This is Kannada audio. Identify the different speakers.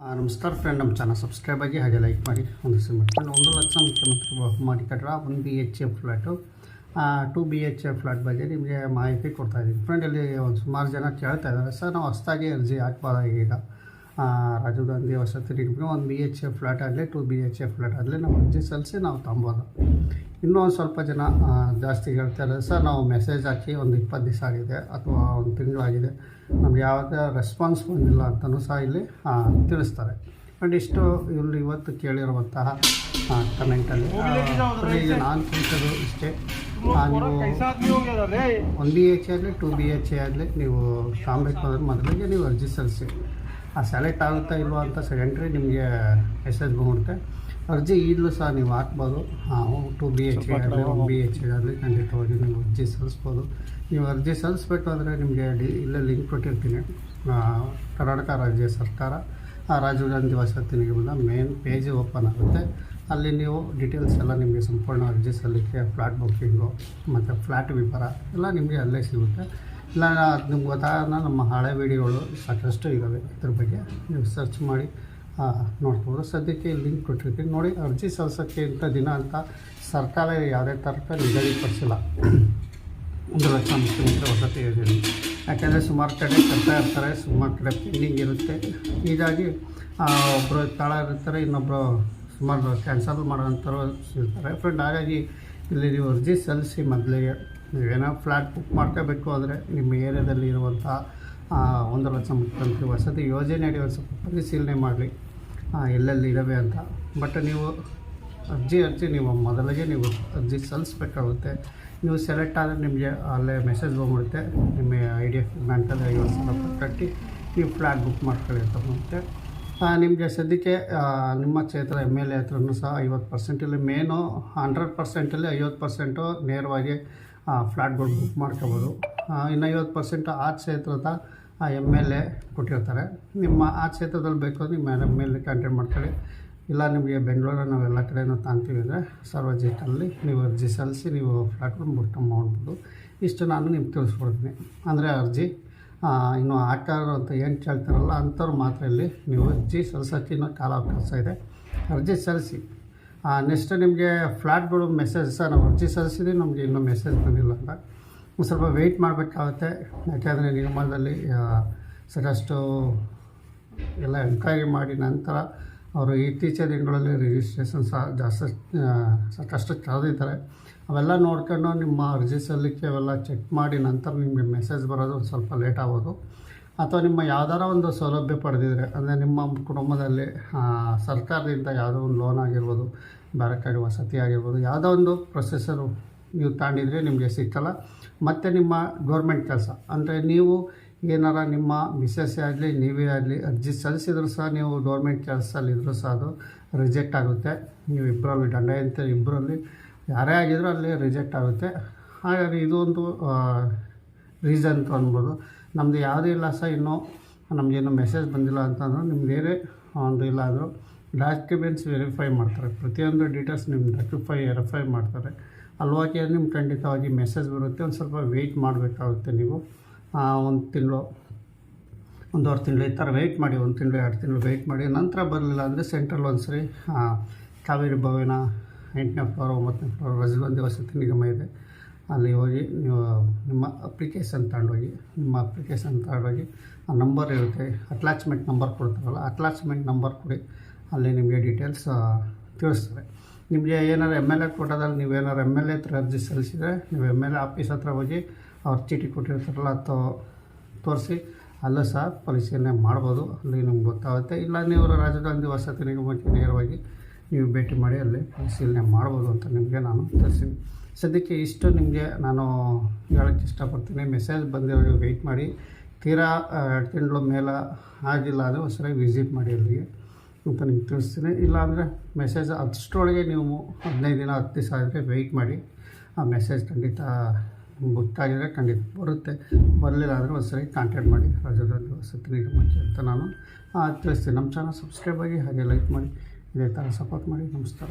Speaker 1: ನಮಸ್ಕಾರ ಫ್ರೆಂಡ್ ನಮ್ಮ ಚಾನಲ್ ಸಬ್ಸ್ಕ್ರೈಬ್ ಆಗಿ ಹಾಗೆ ಲೈಕ್ ಮಾಡಿ ಒಂದು ಫ್ರೆಂಡ್ ಒಂದು ಲಕ್ಷ ಮುಖ್ಯಮಂತ್ರಿ ಮಾಡಿ ಕಟ್ಟಡ one B H F flat two B H F flat ಬಗ್ಗೆ ನಿಮಗೆ ಮಾಹಿತಿ ಕೊಡ್ತಾ ಇದ್ದೀನಿ. ಫ್ರೆಂಡ್ ಇಲ್ಲಿ ಒಂದು ಸುಮಾರು ಜನ ಕೇಳ್ತಾ ಇದ್ದಾರೆ. ಸರ್, ನಾವು ಹೊಸ್ದಾಗಿ ಅರ್ಜಿ ಹಾಕ್ಬೋದಾಗ ಈಗ? ರಾಜೀವ್ ಗಾಂಧಿ ವಸತಿ ನಿಮಗೆ ಒಂದು ಬಿ ಎಚ್ ಎಫ್ ಫ್ಲ್ಯಾಟ್ ಆಗಲಿ two B H F flat ಆಗಲಿ ನಾವು ಅರ್ಜಿ ಸಲ್ಲಿಸಿ ನಾವು ತೊಗೊಬೋದು. ಇನ್ನೂ ಒಂದು ಸ್ವಲ್ಪ ಜನ ಜಾಸ್ತಿ ಜಾಸ್ತಿ ಹೇಳ್ತಾರೆ ಸರ್, ನಾವು ಮೆಸೇಜ್ ಹಾಕಿ ಒಂದು ಇಪ್ಪತ್ತು ದಿವಸ ಆಗಿದೆ ಅಥವಾ ಒಂದು ತಿಂಗಳಾಗಿದೆ. ನಮ್ಗೆ ಯಾವುದೇ ರೆಸ್ಪಾನ್ಸ್ ಬಂದಿಲ್ಲ ಅಂತಲೂ ಸಹ ಇಲ್ಲಿ ತಿಳಿಸ್ತಾರೆ. ಆ್ಯಂಡ್ ಇಷ್ಟು ಇಲ್ಲಿ ಇವತ್ತು ಕೇಳಿರುವಂತಹ ಕಮೆಂಟಲ್ಲಿ ಈಗ ನಾನು ತಿಳಿಸೋದು ಇಷ್ಟೇ. ನೀವು ಒನ್ ಬಿ ಎಚ್ ಆಗಲಿ ಟು ಬಿ ಎಚ್ ಎ ಆಗಲಿ, ನೀವು ಅಂದ್ರೆ ಮೊದಲಿಗೆ ನೀವು ಅರ್ಜಿ ಸಲ್ಲಿಸಿ. ಆ ಸೆಲೆಕ್ಟ್ ಆಗುತ್ತಾ ಇಲ್ವಾ ಅಂತ ಸೆಕೆಂಡ್ರಿ ನಿಮಗೆ ಮೆಸೇಜ್ ಬಂದ್ಬಿಡುತ್ತೆ ಅರ್ಜಿ ಈಗಲೂ ಸಹ ನೀವು ಹಾಕ್ಬೋದು. ಟು ಬಿ ಎಚ್ ಆಗಲಿ ಒನ್ ಬಿ ಎಚ್ ಆಗಲಿ ಖಂಡಿತವಾಗಿ ನೀವು ಅರ್ಜಿ ಸಲ್ಲಿಸ್ಬೋದು. ನೀವು ಅರ್ಜಿ ಸಲ್ಲಿಸ್ಬೇಕು ಅಂದರೆ ನಿಮಗೆ ಡಿ ಇಲ್ಲೇ ಲಿಂಕ್ ಕೊಟ್ಟಿರ್ತೀನಿ. ಕರ್ನಾಟಕ ರಾಜ್ಯ ಸರ್ಕಾರ ಆ ರಾಜೀವ್ ಗಾಂಧಿ ವಸತಿ ನಿಗಮದ ಮೇನ್ ಪೇಜ್ ಓಪನ್ ಆಗುತ್ತೆ. ಅಲ್ಲಿ ನೀವು ಡೀಟೇಲ್ಸ್ ಎಲ್ಲ ನಿಮಗೆ ಸಂಪೂರ್ಣ ಅರ್ಜಿ ಸಲ್ಲಿಕೆ ಫ್ಲ್ಯಾಟ್ ಬುಕ್ಕಿಂಗು ಮತ್ತು ಫ್ಲ್ಯಾಟ್ ವಿವರ ಎಲ್ಲ ನಿಮಗೆ ಅಲ್ಲೇ ಸಿಗುತ್ತೆ. ಇಲ್ಲ ನಿಮ್ಗೆ ಗೊತ್ತಾಗ ನಮ್ಮ ಹಳೆ ವಿಡಿಯೋಗಳು ಸಾಕಷ್ಟು ಇದ್ದಾವೆ ಇದ್ರ ಬಗ್ಗೆ ನೀವು ಸರ್ಚ್ ಮಾಡಿ ನೋಡ್ಬೋದು. ಸದ್ಯಕ್ಕೆ ಲಿಂಕ್ ಕೊಟ್ಟಿರ್ತೀನಿ. ನೋಡಿ, ಅರ್ಜಿ ಸಲ್ಲಿಸೋಕ್ಕೆ ಇಂಥ ದಿನ ಅಂತ ಸರ್ಕಾರ ಯಾವುದೇ ಥರಕ್ಕೆ ನಿಗದಿಪಡಿಸಿಲ್ಲ. ಒಂದು ಲಕ್ಷ ಮುಖ್ಯಮಂತ್ರಿ ವಸತಿ ಯೋಜನೆ. ಯಾಕೆಂದರೆ ಸುಮಾರು ಕಡೆ ಕಟ್ತಾ ಇರ್ತಾರೆ, ಸುಮಾರು ಕಡೆ ಪೆಂಡಿಂಗ್ ಇರುತ್ತೆ. ಹೀಗಾಗಿ ಒಬ್ಬರು ತಾಳ ಇರ್ತಾರೆ ಇನ್ನೊಬ್ಬರು ಸುಮಾರು ಕ್ಯಾನ್ಸಲ್ ಮಾಡೋಂಥವ್ರು ಇರ್ತಾರೆ. ಫ್ರೆಂಡ್ ಹಾಗಾಗಿ ಇಲ್ಲಿ ನೀವು ಅರ್ಜಿ ಸಲ್ಲಿಸಿ ಮೊದಲಿಗೆ ನೀವೇನೋ ಫ್ಲ್ಯಾಟ್ ಬುಕ್ ಮಾಡ್ಕೋಬೇಕು ಆದರೆ ನಿಮ್ಮ ಏರಿಯಾದಲ್ಲಿ ಇರುವಂಥ ಒಂದು ಲಕ್ಷ ಮುಖ್ಯಮಂತ್ರಿ ವಸತಿ ಯೋಜನೆ ಅಡಿ ಒಂದು ಸ್ವಲ್ಪ ಪರಿಶೀಲನೆ ಮಾಡಲಿ. ಎಲ್ಲೆಲ್ಲಿ ಇದ್ದಾವೆ ಅಂತ. ಬಟ್ ನೀವು ಅರ್ಜಿ ಅರ್ಜಿ, ನೀವು ಮೊದಲಿಗೆ ನೀವು ಅರ್ಜಿ ಸಲ್ಲಿಸ್ಬೇಕಾಗುತ್ತೆ. ನೀವು ಸೆಲೆಕ್ಟ್ ಆದರೆ ನಿಮಗೆ ಅಲ್ಲೇ ಮೆಸೇಜ್ ಬಂದ್ಬಿಡುತ್ತೆ. ನಿಮ್ಮ ಐ ಡಿ ಎಫ್ ಬ್ಯಾಂಕಲ್ಲಿ ಐವತ್ತು ಸಾವಿರ ಕಟ್ಟಿ ನೀವು ಫ್ಲ್ಯಾಟ್ ಬುಕ್ ಮಾಡ್ಕೊಳ್ಳಿ ಅಂತ ನಿಮಗೆ ಸದ್ಯಕ್ಕೆ ನಿಮ್ಮ ಕ್ಷೇತ್ರ ಎಂ ಎಲ್ ಎ ಹತ್ರನೂ ಸಹ ಐವತ್ತು ಪರ್ಸೆಂಟಲ್ಲಿ ಮೇನು ಹಂಡ್ರೆಡ್ ಪರ್ಸೆಂಟಲ್ಲಿ ಐವತ್ತು ಪರ್ಸೆಂಟು ನೇರವಾಗಿ ಫ್ಲ್ಯಾಟ್ಗಳು ಬುಕ್ ಮಾಡ್ಕೋಬೋದು. ಇನ್ನು ಐವತ್ತು ಪರ್ಸೆಂಟ್ ಆ ಕ್ಷೇತ್ರದ ಎಂ ಎಲ್ ಎ ಕೊಟ್ಟಿರ್ತಾರೆ. ನಿಮ್ಮ ಆ ಕ್ಷೇತ್ರದಲ್ಲಿ ಬೇಕು ನೀವು ನಿಮ್ಮ ಎಂ ಎಲ್ ಎ ಕಾಂಟ್ಯಾಕ್ಟ್ ಮಾಡ್ಕೊಳ್ಳಿ. ಇಲ್ಲ ನಿಮಗೆ ಬೆಂಗಳೂರು ಎಲ್ಲ ಕಡೆಯೂ ತಾಂತೀವಿ ಅಂದರೆ ಸರ್ವಜಿಟಲ್ಲಿ ನೀವು ಅರ್ಜಿ ಸಲ್ಲಿಸಿ ನೀವು ಫ್ಲ್ಯಾಟ್ಗಳು ಬುಕ್ ಮಾಡ್ಬೋದು. ಇಷ್ಟು ನಾನು ನಿಮ್ಗೆ ತಿಳಿಸ್ಕೊಡ್ತೀನಿ. ಅಂದರೆ ಅರ್ಜಿ ಇನ್ನು ಆಟಾರು ಅಂತ ಏನು ಕೇಳ್ತಾರಲ್ಲ ಅಂಥವ್ರು ಮಾತ್ರ ಇಲ್ಲಿ ನೀವು ಅರ್ಜಿ ಸಲ್ಲಿಸೋಕ್ಕೆ ಇನ್ನೂ ಕಾಲಾವಕಾಶ ಇದೆ. ಅರ್ಜಿ ಸಲ್ಲಿಸಿ. ನೆಕ್ಸ್ಟ್ ನಿಮಗೆ ಫ್ಲ್ಯಾಟ್ಗಳು ಮೆಸೇಜ್ ಸರ್ ನಾವು ಅರ್ಜಿ ಸಲ್ಲಿಸಿದ್ವಿ ನಮಗೆ ಇನ್ನೂ ಮೆಸೇಜ್ ಬಂದಿಲ್ಲ ಅಂತ. ಸ್ವಲ್ಪ ವೆಯ್ಟ್ ಮಾಡಬೇಕಾಗುತ್ತೆ ಯಾಕೆಂದರೆ ನಿಗಮದಲ್ಲಿ ಆ, ಸಾಕಷ್ಟು ಎಲ್ಲ ಎನ್ಕ್ವೈರಿ ಮಾಡಿ ನಂತರ ಅವರು ಇತ್ತೀಚಿನ ದಿನಗಳಲ್ಲಿ ರಿಜಿಸ್ಟ್ರೇಷನ್ ಸಹ ಜಾಸ್ತಿ ಸಾಕಷ್ಟು ಕಳೆದಿದ್ದಾರೆ ಅವೆಲ್ಲ ನೋಡ್ಕೊಂಡು ನಿಮ್ಮ ಅರ್ಜಿ ಸಲ್ಲಿಕೆ ಅವೆಲ್ಲ ಚೆಕ್ ಮಾಡಿ ನಂತರ ನಿಮಗೆ ಮೆಸೇಜ್ ಬರೋದು ಸ್ವಲ್ಪ ಲೇಟ್ ಆಗೋದು ಅಥವಾ ನಿಮ್ಮ ಯಾವ್ದಾರ ಒಂದು ಸೌಲಭ್ಯ ಪಡೆದಿದ್ರೆ, ಅಂದರೆ ನಿಮ್ಮ ಕುಟುಂಬದಲ್ಲಿ ಸರ್ಕಾರದಿಂದ ಯಾವುದೋ ಒಂದು ಲೋನ್ ಆಗಿರ್ಬೋದು ಬೇರೆ ವಸತಿ ಆಗಿರ್ಬೋದು, ಯಾವುದೋ ಒಂದು ಪ್ರೊಸೆಸರು ನೀವು ತಾಂಡಿದರೆ ನಿಮಗೆ ಸಿಕ್ಕಲ್ಲ. ಮತ್ತು ನಿಮ್ಮ ಗೌರ್ಮೆಂಟ್ ಕೆಲಸ, ಅಂದರೆ ನೀವು ಏನಾರ ನಿಮ್ಮ ಮಿಸ್ಸಸ್ ಆಗಲಿ, ನೀವೇ ಆಗಲಿ, ಅರ್ಜಿ ಸಲ್ಲಿಸಿದ್ರು ಸಹ ನೀವು ಗೌರ್ಮೆಂಟ್ ಕೆಲಸದಲ್ಲಿ ಇದ್ದರೂ ಸಹ ಅದು ರಿಜೆಕ್ಟ್ ಆಗುತ್ತೆ. ನೀವು ಇಬ್ಬರಲ್ಲಿ ಗಂಡ ಅಂತ ಇಬ್ಬರಲ್ಲಿ ಯಾರೇ ಆಗಿದ್ರೂ ಅಲ್ಲಿ ರಿಜೆಕ್ಟ್ ಆಗುತ್ತೆ. ಹಾಗಾಗಿ ಇದು ಒಂದು ರೀಸನ್ ಅಂತ ಅನ್ಬೋದು. ನಮ್ಮದು ಯಾವುದೂ ಇಲ್ಲ ಸಹ ಇನ್ನೂ ನಮಗೇನು ಮೆಸೇಜ್ ಬಂದಿಲ್ಲ ಅಂತಂದ್ರೆ ನಿಮ್ದು ಬೇರೆ ಒಂದು ಇಲ್ಲಾದರೂ ಡಾಕ್ಯುಮೆಂಟ್ಸ್ ವೆರಿಫೈ ಮಾಡ್ತಾರೆ. ಪ್ರತಿಯೊಂದು ಡೀಟೇಲ್ಸ್ ನಿಮ್ಮ ರೆಕ್ಟಿಫೈ ವೆರಿಫೈ ಮಾಡ್ತಾರೆ. ಅಲ್ವಾಗೆ ನಿಮ್ಮ ಖಂಡಿತವಾಗಿ ಮೆಸೇಜ್ ಬರುತ್ತೆ. ಒಂದು ಸ್ವಲ್ಪ ವೆಯ್ಟ್ ಮಾಡಬೇಕಾಗುತ್ತೆ ನೀವು. ಒಂದು ತಿಂಗಳು, ಒಂದೂವರೆ ತಿಂಗಳು ಈ ಥರ ವೆಯ್ಟ್ ಮಾಡಿ, ಒಂದು ತಿಂಗಳು, ಎರಡು ತಿಂಗಳು ವೆಯ್ಟ್ ಮಾಡಿ. ನಂತರ ಬರಲಿಲ್ಲ ಅಂದರೆ ಸೆಂಟ್ರಲ್ ಒಂದು ಸರಿ ಕಾವೇರಿ ಭವನ, ಎಂಟನೇ ಫ್ಲೋರ್ ಒಂಬತ್ತನೇ ಫ್ಲೋರ್ ರಜಗಂಧಿ ವಸತಿ ನಿಗಮ ಇದೆ. ಅಲ್ಲಿ ಹೋಗಿ ನೀವು ನಿಮ್ಮ ಅಪ್ಲಿಕೇಶನ್ ತಗೊಂಡೋಗಿ, ನಿಮ್ಮ ಅಪ್ಲಿಕೇಶನ್ ತಗೊಂಡೋಗಿ ಆ ನಂಬರ್ ಇರುತ್ತೆ ಅಟ್ಯಾಚ್ಮೆಂಟ್ ನಂಬರ್ ಕೊಡ್ತಾರಲ್ಲ ಅಟ್ಯಾಚ್ಮೆಂಟ್ ನಂಬರ್ ಕೊಡಿ. ಅಲ್ಲಿ ನಿಮಗೆ ಡೀಟೇಲ್ಸ್ ತಿಳಿಸ್ತಾರೆ ನಿಮಗೆ ಏನಾರು ಎಂ ಎಲ್ ಎ ಕೊಟ್ಟೋದಲ್ಲಿ ನೀವೇನಾರು ಎಂ ಎಲ್ ಎ ಹತ್ರ ಅರ್ಜಿ ಸಲ್ಲಿಸಿದರೆ, ನೀವು ಎಂ ಎಲ್ ಎ ಆಫೀಸ್ ಹತ್ರ ಹೋಗಿ ಅವ್ರ ಚೀಟಿ ಕೊಟ್ಟಿರ್ತಾರಲ್ಲ ಅಥವಾ ತೋರಿಸಿ, ಅಲ್ಲೂ ಸಹ ಪರಿಶೀಲನೆ ಮಾಡ್ಬೋದು. ಅಲ್ಲಿ ನಿಮ್ಗೆ ಗೊತ್ತಾಗುತ್ತೆ. ಇಲ್ಲ ನೀವು ರಾಜಧಾನಿ ವಸತಿ ನಿಗಮಕ್ಕೆ ನೇರವಾಗಿ ನೀವು ಭೇಟಿ ಮಾಡಿ ಅಲ್ಲಿ ಪರಿಶೀಲನೆ ಮಾಡ್ಬೋದು ಅಂತ ನಿಮಗೆ ನಾನು ತಿಳಿಸ್ತೀನಿ ಸದ್ಯಕ್ಕೆ ಇಷ್ಟು ನಿಮಗೆ ನಾನು ಹೇಳೋಕ್ಕೆ ಇಷ್ಟಪಡ್ತೀನಿ. ಮೆಸೇಜ್ ಬಂದಿರೋ ವೆಯ್ಟ್ ಮಾಡಿ. ತೀರಾ ಎರಡು ತಿಂಗಳು ಮೇಲೆ ಆಗಿಲ್ಲ ಅಂದರೆ ಒಂದ್ಸರಿ ವಿಸಿಟ್ ಮಾಡಿ ಅಲ್ಲಿಗೆ ಅಂತ ನಿಮ್ಗೆ ತಿಳಿಸ್ತೀನಿ. ಇಲ್ಲಾಂದರೆ ಮೆಸೇಜ್ ಅಷ್ಟರೊಳಗೆ ನೀವು ಹದಿನೈದು ದಿನ, ಹತ್ತು ದಿವಸ ಆದರೆ ವೆಯ್ಟ್ ಮಾಡಿ. ಆ ಮೆಸೇಜ್ ಖಂಡಿತ ಗೊತ್ತಾಗಿದ್ರೆ ಖಂಡಿತ ಬರುತ್ತೆ. ಬರಲಿಲ್ಲ ಅಂದರೆ ಒಂದ್ಸರಿ ಕಾಂಟ್ಯಾಕ್ಟ್ ಮಾಡಿ. ರಾಜಧಾನಿ ವಸತಿ ಮಂಚ ಅಂತ ನಾನು ತಿಳಿಸ್ತೀನಿ. ನಮ್ಮ ಚಾನಲ್ ಸಬ್ಸ್ಕ್ರೈಬ್ ಆಗಿ ಹಾಗೆ ಲೈಕ್ ಮಾಡಿ. ಇದೇ ಥರ ಸಪೋರ್ಟ್ ಮಾಡಿ. ನಮಸ್ಕಾರ.